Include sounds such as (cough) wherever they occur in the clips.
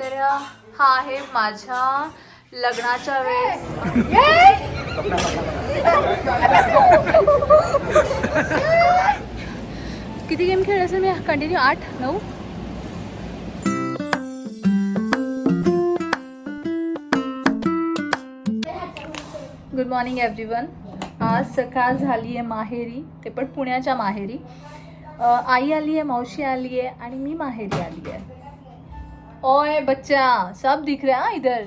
तर हा आहे माझ्या लग्नाच्या वेळेस. किती गेम खेळले असेल मी? कंटिन्यू आठ नऊ? गुड मॉर्निंग एव्हरीवन आज सकाळ झाली आहे माहेरी. ते पण पुण्याच्या माहेरी. आई आली आहे मावशी आली आहे आणि मी माहेरी आली आहे. ओए बच्चा सब दिख रहा है इधर?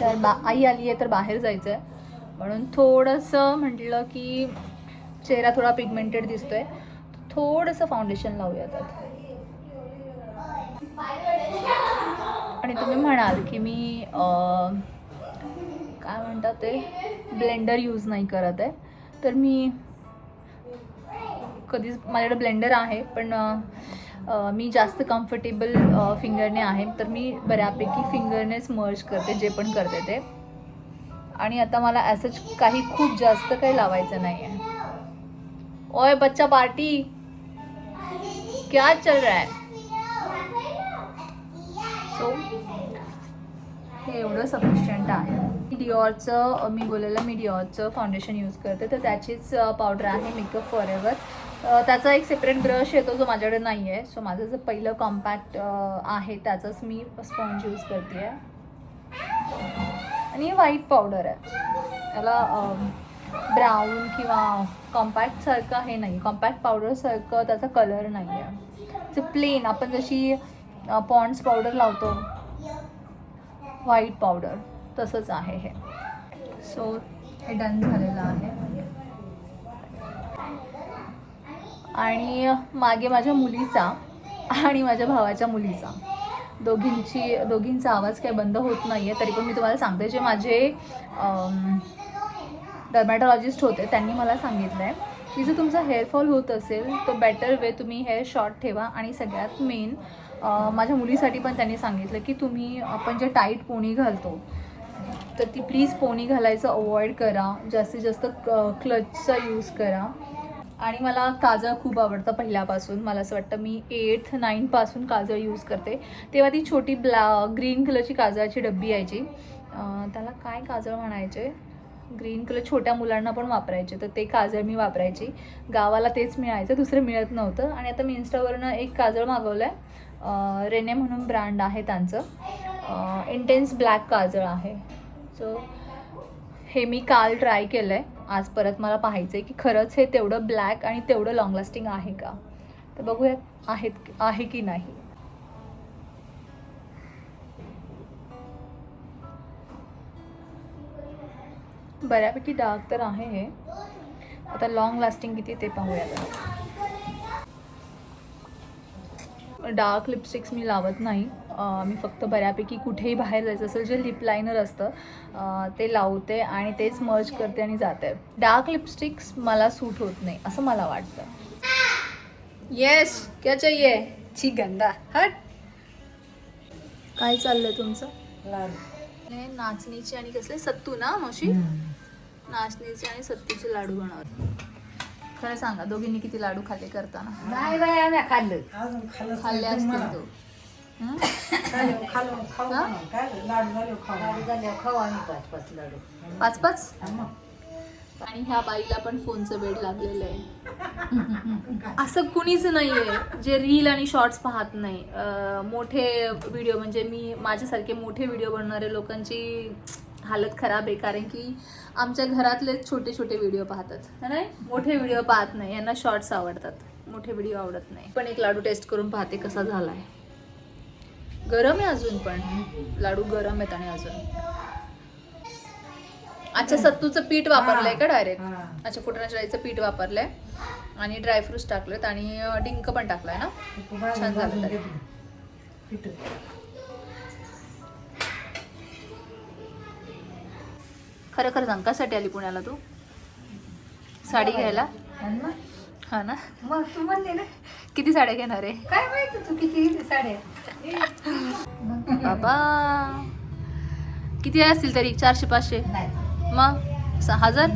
तर बा आई आली आहे तर बाहेर जायचं आहे. म्हणून थोडंसं म्हटलं की चेहरा थोडा पिगमेंटेड दिसतोय. थोडंसं फाउंडेशन लावूया त्यात आणि तुम्ही म्हणाल की मी काय म्हणतात ते? ब्लेंडर यूज नाही करत आहे. तर मी कधीच माझ्याकडे ब्लेंडर आहे पण मी जास्त कम्फर्टेबल फिंगरने आहे तर मी बऱ्यापैकी फिंगरनेच मर्ज करते जे पण करते ते. आणि आता मला असंच काही खूप जास्त काही लावायचं नाही आहे ओय बच्चा पार्टी! क्या चल रहा है? सो हे एवढं सफिशियंट आहे. डिओरचं मी बोललेलं मी डिओरचं फाउंडेशन यूज करते तर त्याचीच पावडर आहे मेकअप फॉर एव्हर त्याचा एक सेपरेट ब्रश येतो जो माझ्याकडे नाही आहे सो माझं जे पहिलं कॉम्पॅक्ट आहे त्याचंच मी स्पॉन्ज यूज करते आहे आणि व्हाईट पावडर आहे. त्याला ब्राऊन किंवा कॉम्पॅक्टसारखं हे नाही. कॉम्पॅक्ट पावडरसारखं त्याचा कलर नाही आहे ते प्लेन आपण जशी पॉन्ड्स पावडर लावतो व्हाईट पावडर तसंच आहे हे. सो हे डन झालेलं आहे. आणि मागे माझ्या मुलीचा आणि माझ्या भावाच्या मुलीचा. दोघींची दोघींचा आवाज काही बंद होत नाही आहे तरी पण मी तुम्हाला सांगते जे माझे डर्मॅटॉलॉजिस्ट होते त्यांनी मला सांगितलं आहे की जर तुमचा हेअरफॉल होत असेल तो बेटर वे तुम्ही हेअर शॉर्ट ठेवा. आणि सगळ्यात मेन माझ्या मुलीसाठी पण त्यांनी सांगितलं की तुम्ही आपण जे टाईट पोणी घालतो तर ती प्लीज पोणी घालायचं अवॉइड करा. जास्तीत जास्त क्लचचा यूज करा. आणि मला काजळ खूप आवडतं पहिल्यापासून. मला असं वाटतं मी एट्थ नाईनपासून काजळ यूज करते. तेव्हा ती छोटी ब्ला ग्रीन कलरची काजळाची डब्बी यायची. त्याला काय काजळ म्हणायचे? ग्रीन कलर छोट्या मुलांना पण वापरायचे. तर ते काजळ मी वापरायची. गावाला तेच मिळायचं दुसरं मिळत नव्हतं. आणि आता मी इन्स्टावरनं एक काजळ मागवलं आहे रेने म्हणून ब्रँड आहे त्यांचं. इंटेन्स ब्लॅक काजळ आहे. सो हे मी काल ट्राय केलं आहे आज परत मला पाहायचं आहे की खरंच हे तेवढं ब्लॅक आणि तेवढं लॉंग लास्टिंग आहे का? तर बघूयात आहेत आहे की नाही. बऱ्यापैकी डार्क तर आहे हे. आता लॉंग लास्टिंग किती ते पाहूया डार्क लिपस्टिक्स मी लावत नाही. मी फक्त बऱ्यापैकी कुठेही बाहेर जायचं असेल जे लिप लायनर असतं ते लावते आणि तेच मर्ज करते आणि जाते. डार्क लिपस्टिक्स मला सूट होत नाही असं मला वाटतं. येस क्या चाहिए? छी गंदा. हट. काय चाललंय तुमचं? हे नाचणीचे आणि कसले? सत्तू ना मावशी? नाचणीचे आणि सत्तूचे लाडू बनवत खरं सांगा दोघींनी किती लाडू खाल्ले करताना? नाही बाई आम्ही खाल्लं. अजून खाल्लं खाल्ले असतील तो. हं? खाल्लं खाल्लं खाऊ हा? ना. काय लाडू झाले खाऊ लाडू झाल्यावर खाऊ आम्ही पाच पाच लाडू. पाच पाच हा. मग. आणि ह्या बाईला पण फोनचं वेड लागलेलं आहे. (laughs) असं कुणीच नाहीये जे रील आणि शॉर्ट्स पाहत नाही. अं, मोठे व्हिडिओ म्हणजे मी माझ्यासारखे मोठे व्हिडिओ बनणारे लोकांची हालत खराब आहे कारण की आमच्या घरातलेच छोटे छोटे व्हिडिओ पाहतात नाही? मोठे व्हिडिओ पाहत नाही यांना शॉर्ट्स आवडतात. मोठे व्हिडिओ आवडत नाही. पण एक लाडू टेस्ट करून पाहते कसा झालाय. गरम आहे अजून पण. लाडू गरम आहेत आणि अजून. अच्छा सत्तूचं पीठ वापरलंय का डायरेक्ट. अच्छा फुटाण्याच्या डाळीचं पीठ वापरलंय. आणि ड्रायफ्रुट्स टाकलेत आणि डिंक पण टाकलाय ना? छान झालं खरं खरं सांग कशासाठी आली पुण्याला तू? साडी घ्यायला? हा ना? मग तू म्हणले ना. किती साड्या घेणार आहे? काय माहिती तू किती साड्या बाबा. किती असतील तरी? चारशे पाचशे? मग? हजार?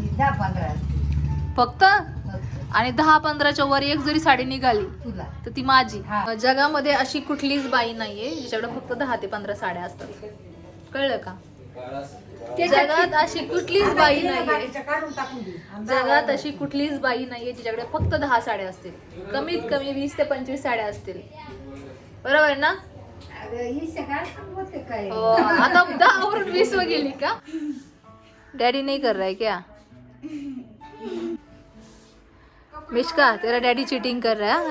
फक्त? आणि दहा पंधराच्या वर एक जरी साडी निघाली तर ती माझी. जगामध्ये अशी कुठलीच बाई नाहीये जिच्याकडे फक्त दहा ते पंधरा साड्या असतात. कळलं का? जगात अशी कुठलीच बाई नाहीये. जगात अशी कुठलीच बाई नाहीये जिच्याकडे फक्त दहा साड्या असतील. कमीत कमी वीस ते पंचवीस साड्या असतील. बरोबर आहे ना? अरे ही हो, आता दहा वरून वीस वर गेली का? डॅडी नहीं कर रहा है क्या? मिश्का तेरा डैडी चीटिंग कर रहा है?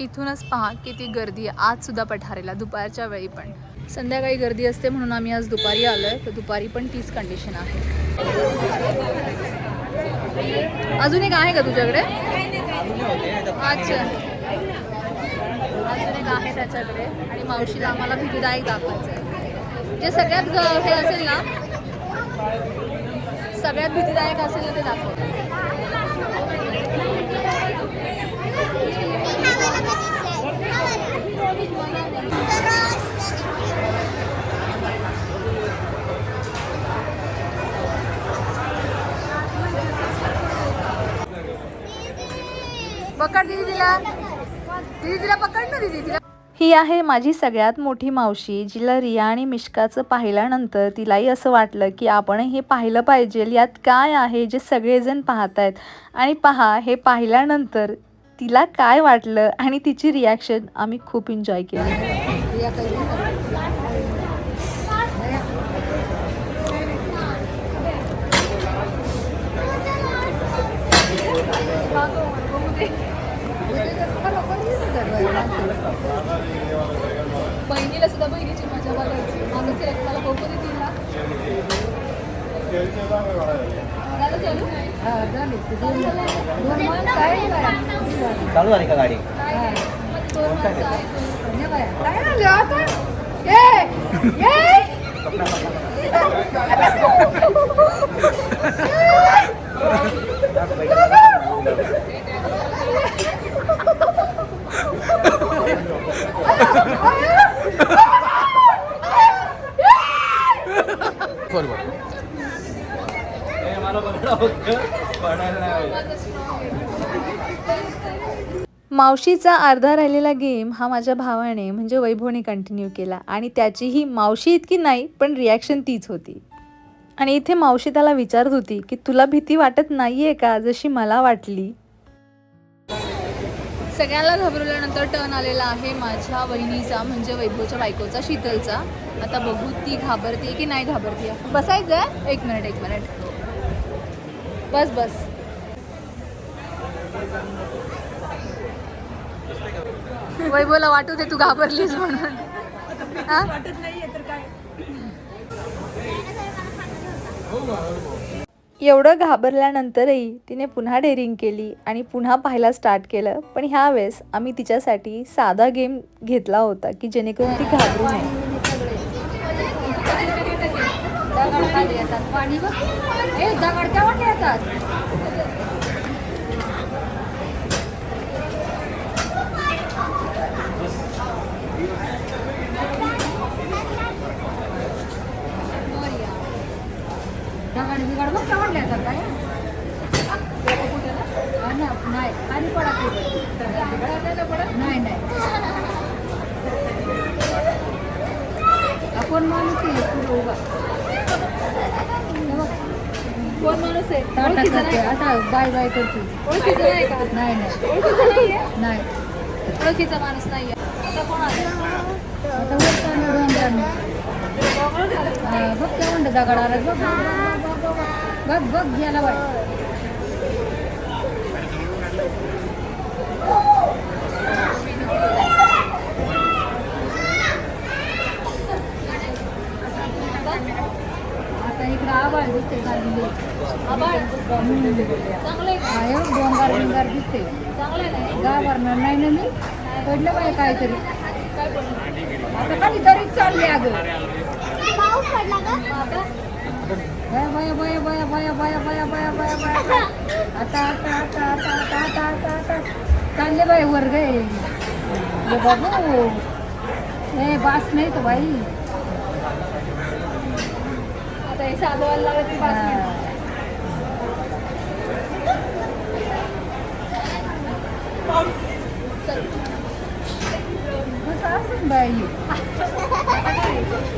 इथूनच पहा किती गर्दी आहे. आज सुद्धा पठारेला दुपारच्या वेळी पण. संध्याकाळी गर्दी असते म्हणून आम्ही आज दुपारी आलोय. तर दुपारी पण तीच कंडिशन आहे. अजून एक आहे का तुझ्याकडे? अच्छा. अजून एक आहे त्याच्याकडे. आणि मावशीला आम्हाला भीतीदायक दाखवायचं आहे जे सगळ्यात हे असेल ना सगळ्यात भीतीदायक असेल ते दाखव. पकड दीदी तिला. दीदी तिला पकड ना दीदी तिला ही आहे माझी सगळ्यात मोठी मावशी जिला रिया आणि मिश्काचं पाहिल्यानंतर तिलाही असं वाटलं की आपण हे पाहिलं पाहिजे. यात काय आहे जे सगळेजण पाहत आहेत आणि पहा हे पाहिल्यानंतर तिला काय वाटलं? आणि तिची रिॲक्शन आम्ही खूप एन्जॉय केली या काही बहिणीला सुद्धा बहिणीची मजा बघायची मागं सिलेक्ट मला बघू दे तिला झालं चालू? हा, झाले. ते दोन दोन माणसं आहेत बाया. चालू झाली का गाडी हा. दोन माणसं आहेत. हे बाया. काय झालं आता? ए! मावशीचा अर्धा राहिलेला गेम हा माझ्या भावाने म्हणजे वैभवने कंटिन्यू केला. आणि त्याचीही मावशी इतकी नाही पण रिॲक्शन तीच होती. आणि इथे मावशी त्याला विचारत होती की तुला भीती वाटत नाहीये का? जशी मला वाटली. सगळ्यांना घाबरवल्यानंतर टर्न आलेला आहे माझ्या वहिनीचा म्हणजे वैभवच्या बायकोचा शीतलचा. आता बघू ती घाबरते की नाही घाबरते बसायचं आहे एक मिनिट एक मिनिट बस बस. वैभवला वाटू दे तू घाबरलीस म्हणून. हा? वाटत नाहीये तर काय? एवढं घाबरल्यानंतरही तिने पुन्हा डेअरिंग केली आणि पुन्हा पाहायला स्टार्ट केलं. पण ह्यावेळेस आम्ही तिच्यासाठी साधा गेम घेतला होता की जेणेकरून ती घाबरू नये दगड खाली येतात पाणी बघ ए दगड केव्हा येतात दगड बिगड बघ केव्हा काय नाही पडत नाही नाही कोण माणूस आहे, पुढं उभा कोण माणूस आहे टाटा करते आता बाय बाय करते ओळखीचा नाही का नाही नाही नाही ओळखीचा माणूस नाहीये आता कोण आहे आता वर बघ काय म्हणतं दगड आला बघ बघ बघ गेला बाय आता इकडं आबाळ दिसते चांगलं आहे? हा एवढं डोंगर बिंगार दिसते चांगलं आहे ना? गावरणार नाही ना मी. पडलं बाय काहीतरी. काय पडलं? आता खाली तरीच चालले अगं. आता? बया बया बया बया बया बया बया बया बया बया आता आता आता आता आता आता आता आता. चालले बाई वर्ग आहे ए बाबू. ए बास नाही तर बाई. आता हे साधं व्हायला लागलं की पाच मिनिट. कसं असं बाई.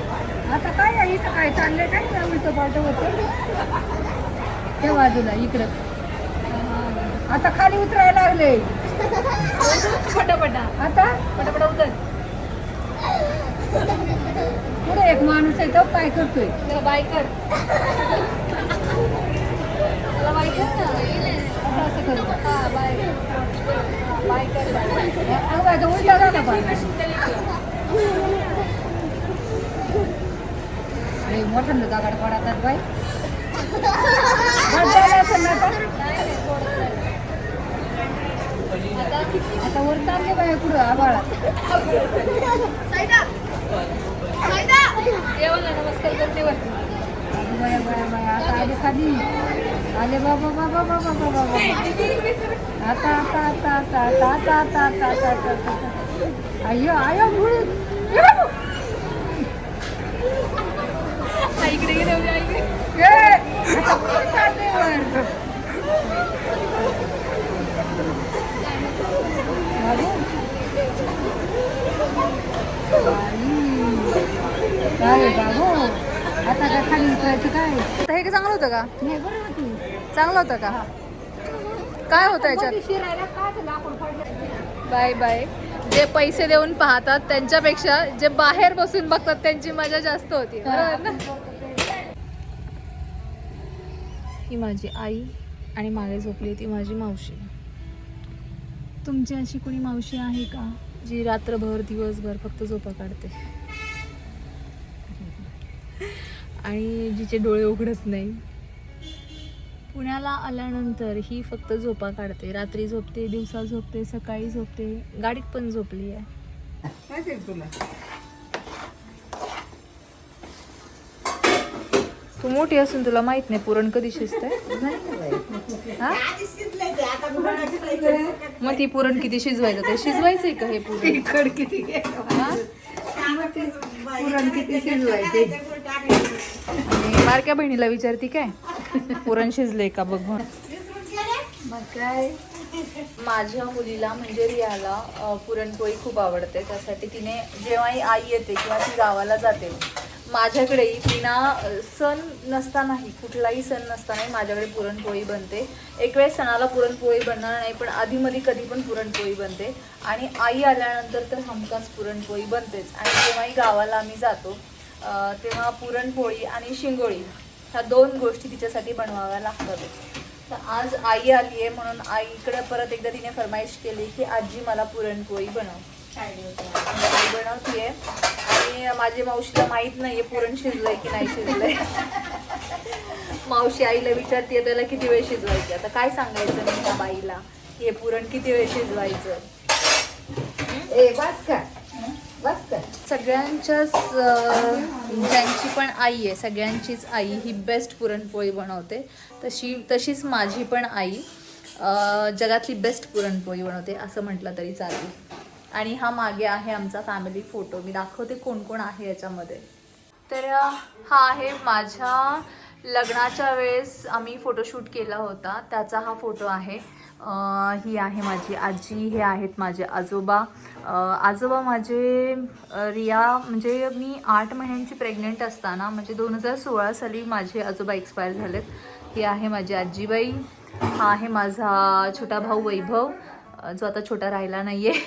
(laughs) आता काय आहे? इथं काय चाललंय? काय नाही उलटं पालटं होतं. त्या बाजूला इकडं. आता खाली उतरायला लागले. पटापटा. आता? पटापटा उतर. पुढे एक माणूस आहे तो काय करतोय? त्याला बाय कर. त्याला बाय कर ना. असं करतो हा बाय. बाय कर बाय. उलटा झाला (laughs) अरे मोठ्यांदा दगड पडतात बाई. आता? आता वर चालले बाई पुढं आबाळात देवाला नमस्कार करते वरती बाया बाया बाया. आता आले खाली. आले बाबा बाबा बाबा बाबा बाबा. आता आता आता आता आता आता आता आता आता आता. आता आता अय्यो आयो मुळी इकडे गेले उद्या इकडे. वर? बाबू आता काय खाली उतरायचं काय? आता हे चांगलं होतं का? नाही बरं होती. चांगलं होतं का? काय होतं याच्यात? शिरायला काय बाय बाय जे पैसे देऊन पाहतात त्यांच्यापेक्षा जे बाहेर बसून बघतात त्यांची मजा जास्त होती. बरोबर ना? ही माझी आई आणि मागे झोपली होती माझी मावशी. तुमची अशी कोणी मावशी आहे का? जी रात्रभर दिवसभर फक्त झोपा काढते. आणि जिचे डोळे उघडत नाही. पुण्याला आल्यानंतर ही फक्त झोपा काढते. रात्री झोपते दिवसा झोपते सकाळी झोपते. गाडीत पण झोपली आहे. ते तुला? तू मोठी असून तुला माहीत नाही पुरण कधी शिजते हा? आधी शिजलंय ते आता मुलांना शिजायचं. मग ती पुरण किती शिजवायचं? ते शिजवायचंय का हे पुरण? किती हा? पुरण किती शिजवायचे? आणि बारक्या बहिणीला विचारती काय? पुरण शिजले का बघ म्हणून. मग काय? माझ्या मुलीला म्हणजे रियाला पुरणपोळी खूप आवडते. त्यासाठी तिने जेव्हाही आई येते किंवा ती गावाला जाते माझ्याकडेही तिना अ, सण नसतानाही कुठलाही सण नसतानाही माझ्याकडे पुरणपोळी बनते. एक वेळेस सणाला पुरणपोळी बनणार नाही पण आधीमध्ये कधी पण पुरणपोळी बनते. आणि आई आल्यानंतर तर हमखास पुरणपोळी बनतेच. आणि जेव्हाही गावाला आम्ही जातो तेव्हा पुरणपोळी आणि शिंगोळी ह्या दोन गोष्टी तिच्यासाठी बनवाव्या लागतातच. तर आज आई आली आहे म्हणून आईकडे परत एकदा तिने फरमाईश केली की आजी मला पुरणपोळी बनव. आई बनवतीये. आणि माझ्या मावशीला माहीत नाहीये पुरण शिजलंय की नाही शिजलंय. मावशी आईला विचारते त्याला किती वेळ शिजवायचे? आता काय सांगायचं मी त्या बाईला? हे पुरण किती वेळ शिजवायचं? ए बस का बस का सगळ्यांच्याच ज्यांची पण आई आहे सगळ्यांचीच आई ही बेस्ट पुरणपोळी बनवते. तशी तशीच माझी पण आई जगातली बेस्ट पुरणपोळी बनवते असं म्हटलं तरी चालेल. आणि हा मागे आहे आमचा फॅमिली फोटो मी दाखवते कोण कोण आहे याच्यामध्ये. तर हा आहे माझ्या लग्नाच्या वेळेस आम्ही फोटोशूट केला होता. त्याचा हा फोटो आहे. ही आहे माझी आजी हे आहेत माझे आजोबा. आजोबा माझे रिया म्हणजे मी आठ महिन्यांची प्रेग्नेंट असताना म्हणजे दोन हजार सोळा साली माझे आजोबा एक्सपायर झालेत. ही आहे माझी आजीबाई. हा आहे माझा छोटा भाऊ वैभव. जो आता छोटा राहिला नाही आहे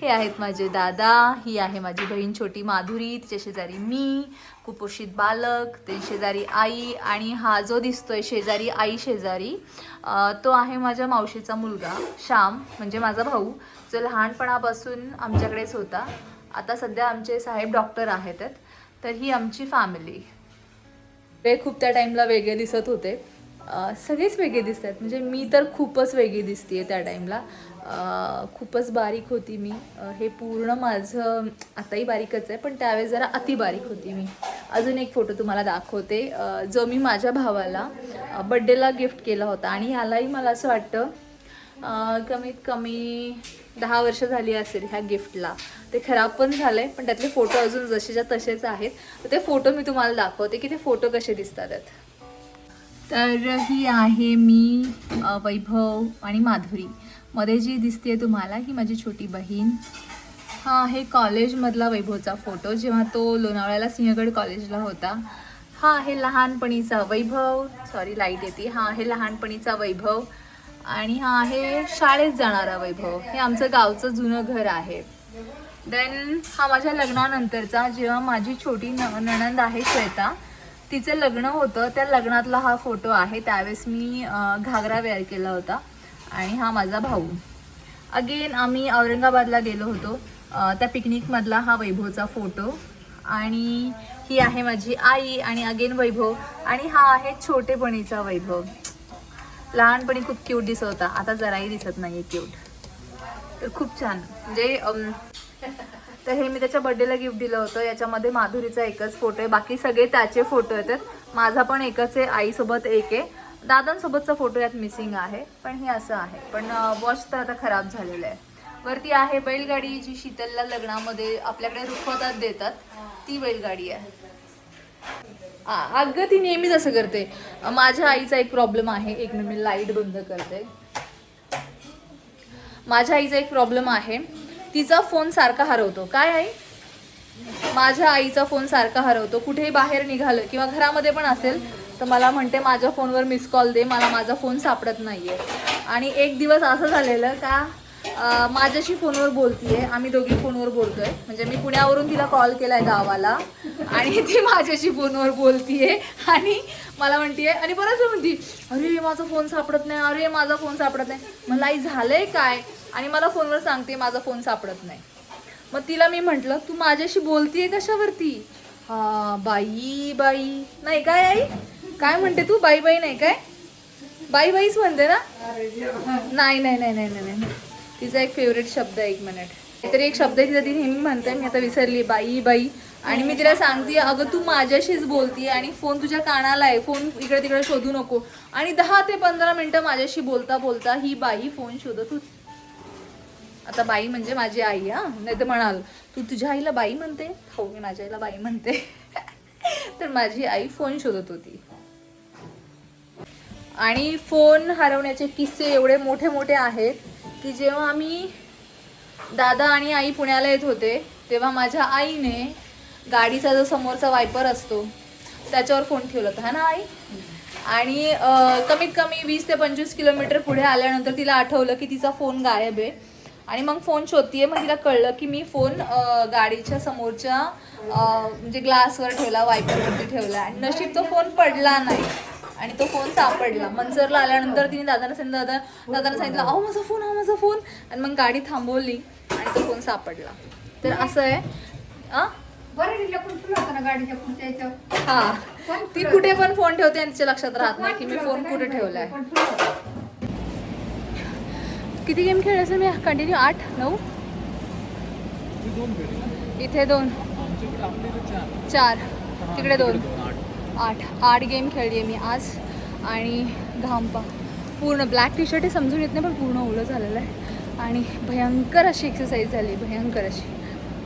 हे आहेत माझे दादा ही आहे माझी बहीण छोटी माधुरी तिच्या शेजारी मी कुपोषित बालक ते शेजारी आई आणि हा जो दिसतोय शेजारी आई शेजारी तो आहे माझ्या मावशीचा मुलगा श्याम म्हणजे माझा भाऊ जो लहानपणापासून आमच्याकडेच होता. आता सध्या आमचे साहेब डॉक्टर आहेत तर ही आमची फॅमिली ते खूप त्या टाईमला वेगळे दिसत होते. सगळेच वेगळे दिसत आहेत म्हणजे मी तर खूपच वेगळी दिसते आहे त्या टाईमला खूपच बारीक होती मी. हे पूर्ण माझं आताही बारीकच आहे पण त्यावेळेस जरा अति बारीक होती मी. अजून एक फोटो तुम्हाला दाखवते. जो मी माझ्या भावाला बड्डेला गिफ्ट केला होता आणि ह्यालाही मला असं वाटतं कमीत कमी दहा वर्ष झाली असेल ह्या गिफ्टला ते खराब पण झालं आहे पण त्यातले फोटो अजून जसेच्या तसेच आहेत. तर ते फोटो मी तुम्हाला दाखवते की ते फोटो कसे दिसतात. तर ही आहे मी वैभव आणि माधुरी. मध्ये जी दिसते तुम्हाला ही माझी छोटी बहीण. हा आहे कॉलेजमधला वैभवचा फोटो जेव्हा तो लोणावळ्याला सिंहगड कॉलेजला होता. हा आहे लहानपणीचा वैभव. सॉरी लाइट येते. हा आहे लहानपणीचा वैभव. आणि हा आहे शाळेत जाणारा वैभव. हे आमचं गावचं जुनं घर आहे. देन हा माझ्या लग्नानंतरचा जेव्हा माझी छोटी न नणंद आहे श्वेता तिचं लग्न होतं. त्या लग्नातला हा फोटो आहे. त्यावेळेस मी घागरा वेअर केला होता. आणि हा माझा भाऊ. अगेन आम्ही औरंगाबादला गेलो होतो. त्या पिकनिकमधला हा वैभवचा फोटो. आणि ही आहे माझी आई आणि अगेन वैभव. आणि हा आहे छोटेपणीचा वैभव. लहानपणी खूप क्यूट दिसत होता. आता जराही दिसत नाही क्यूट तर खूप छान. म्हणजे तर हे मी त्याच्या बर्थडेला गिफ्ट दिलं होतं. याच्यामध्ये माधुरीचा एकच फोटो आहे. बाकी सगळे त्याचे फोटो येतात. माझा पण एकच आहे. आईसोबत एक आहे. दादांसोबतचा फोटो यात मिसिंग आहे पण हे असं आहे. पण वॉच तर आता खराब झालेलं आहे. वरती आहे बैलगाडी जी शीतलला लग्नामध्ये आपल्याकडे रुखवतात देतात ती बैलगाडी आहे. अगं ती नेहमीच असं करते. माझ्या आईचा एक प्रॉब्लेम आहे. एक मिनिट मी लाइट बंद करते. माझ्या आईचा एक प्रॉब्लेम आहे. तिचा फोन सारखा हरवतो. काय आई? माझ्या आईचा फोन सारखा हरवतो. कुठेही बाहेर निघालं किंवा घरामध्ये पण असेल तर मला म्हणते माझ्या फोनवर मिस कॉल दे मला माझा फोन सापडत नाही आहे आणि एक दिवस असं झालेलं का माझ्याशी फोनवर बोलतीये आम्ही दोघी फोनवर बोलतोय. म्हणजे मी पुण्यावरून तिला कॉल केलाय गावाला आणि ती माझ्याशी फोनवर बोलतीये. आणि मला म्हणतीये आणि बरंच म्हणती अरे माझा फोन सापडत नाही अरे माझा फोन सापडत नाही. मला आई झालंय काय? आणि मला फोनवर सांगते माझा फोन सापडत नाही. मग तिला मी म्हटलं तू माझ्याशी बोलतीये कशावरती? हा बाई बाई. नाही काय आई? काय म्हणते तू? बाई बाई नाही काय? बाई बाईच म्हणते ना? नाही नाही नाही नाही नाही नाही. तिचा एक फेवरेट शब्द आहे एक मिनिट काहीतरी एक शब्द आहे तिचा ती नेहमी म्हणते मी आता विसरली बाई बाई. आणि मी तिला सांगते अगं तू माझ्याशीच बोलती आणि फोन तुझ्या कानाला आहे फोन इकडे तिकडे शोधू नको. आणि दहा ते पंधरा मिनटं माझ्याशी बोलता बोलता ही बाई फोन शोधत होती. आता बाई म्हणजे माझी आई हा? नाही तर म्हणाल तू तुझ्या आईला बाई म्हणते? हो मी माझ्या आईला बाई म्हणते. (laughs) तर माझी आई फोन शोधत होती. आणि फोन हरवण्याचे किस्से एवढे मोठे मोठे आहेत की जेव्हा आम्ही दादा आणि आई पुण्याला येत होते तेव्हा माझ्या आईने गाडीचा जो समोरचा वायपर असतो त्याच्यावर फोन ठेवला होता. हा ना आई? आणि कमीत कमी वीस ते पंचवीस किलोमीटर पुढे आल्यानंतर तिला आठवलं की तिचा फोन गायब आहे. आणि मग फोन शोधतीये मग तिला कळलं की मी फोन गाडीच्या समोरच्या म्हणजे ग्लासवर ठेवला वायपरवरती ठेवला. आणि नशीब तो फोन पडला नाही. आणि तो फोन सापडला. मंचरला आल्यानंतर तिने दादाला सांगितलं दादा दादाला सांगितलं अहो माझा फोन अहो माझा फोन आणि मग गाडी थांबवली आणि तो फोन सापडला. तर असं आहे. हा. ती कुठे पण फोन ठेवते आणि तिच्या लक्षात राहत नाही की मी फोन कुठे ठेवलाय. किती गेम खेळले असेल मी? कंटिन्यू आठ? नऊ? इथे दोन चार. तिकडे दोन. आठ आठ गेम खेळली आहे मी आज आणि घामपा. पूर्ण ब्लॅक टी शर्ट हे समजून येत नाही पण पूर्ण ओलं झालेलं आहे. आणि भयंकर अशी एक्सरसाइज झाली भयंकर अशी.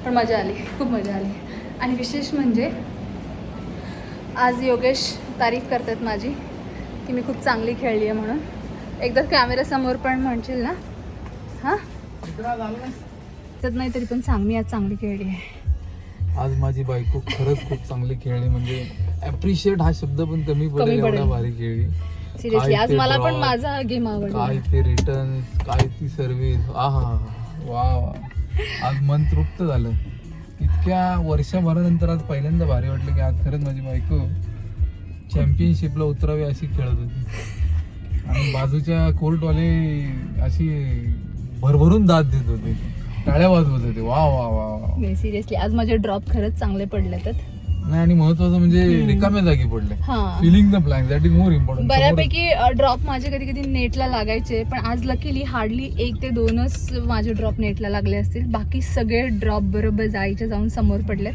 पण मजा आली खूप मजा आली. आणि विशेष म्हणजे आज योगेश तारीफ करतात माझी की मी खूप चांगली खेळली आहे म्हणून. एकदा कॅमेऱ्यासमोर पण म्हणशील ना? हां? नाही तरी पण सांग मी आज चांगली खेळली आहे आज माझी बायको खरंच खूप चांगली खेळली म्हणजे अप्रिशिएट हा शब्द पण कमी कमी पडेल पडेल. एवढा भारी खेळली. सिरियसली काय आज ते मला पण draw, माझा गेम आवडला. काय ते रिटर्न काय ती सर्व्हिस आहा वा वा. आज मन तृप्त झालं. इतक्या वर्षभरानंतर आज पहिल्यांदा भारी वाटलं की आज खरंच माझी बायको चॅम्पियनशिपला उतरावी अशी खेळत होती. आणि बाजूच्या कोर्टवाले अशी भरभरून दाद देत होते. टाळ्या वाजवत होते. वा वा वा वा. सिरियसली आज माझे ड्रॉप खरंच चांगले पडले तर नाही आणि महत्वाचं म्हणजे रिकाम्या जागी पडले. हा. Filling the blank that is more important बऱ्यापैकी ड्रॉप माझे कधी कधी नेटला लागायचे पण आज लकीली हार्डली एक ते दोनच माझे ड्रॉप नेटला लागले असतील. बाकी सगळे ड्रॉप बरोबर जायचे जाऊन समोर पडलेत.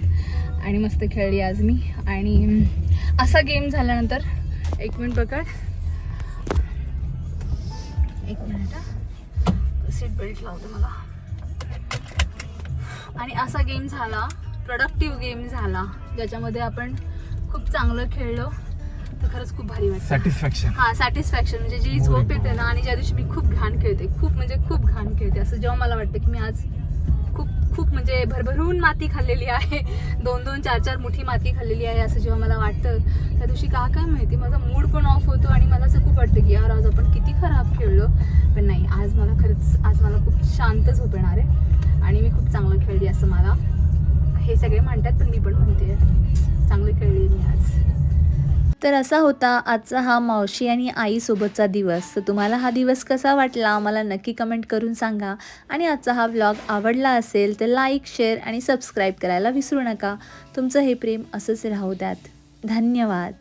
आणि मस्त खेळली आज मी. आणि अं, असा गेम झाल्यानंतर एक मिनिट पकड एक मिनिट सीट बेल्ट लावते मला. आणि असा गेम झाला प्रोडक्टिव्ह गेम झाला ज्याच्यामध्ये आपण खूप चांगलं खेळलो तर खरंच खूप भारी वाटतं सॅटिस्फॅक्शन हा सॅटिस्फॅक्शन म्हणजे जी झोप येते ना आणि ज्या दिवशी मी खूप घाण खेळते खूप म्हणजे खूप घाण खेळते असं जेव्हा मला वाटतं की मी आज खूप खूप म्हणजे भरभरून माती खाल्लेली आहे (laughs) दोन दोन चार चार मुठी माती खाल्लेली आहे असं जेव्हा मला वाटतं त्या दिवशी का काय माहिती माझा मूड पण ऑफ होतो आणि मला असं खूप वाटतं की यार आज आपण किती खराब खेळलो. पण नाही आज मला खरंच आज मला खूप शांत झोप येणार आहे. आणि मी खूप चांगलं खेळली असं मला. हे सगळे म्हणतात पण मी पण म्हणते चांगलं खेळली मी आज. तर असा होता आजचा हा मावशी आणि आईसोबतचा दिवस. तर तुम्हाला हा दिवस कसा वाटला? मला नक्की कमेंट करून सांगा. आणि आजचा हा व्लॉग आवडला असेल तर लाईक शेअर आणि सबस्क्राईब करायला विसरू नका. तुमचं हे प्रेम असंच राहू द्यात. धन्यवाद.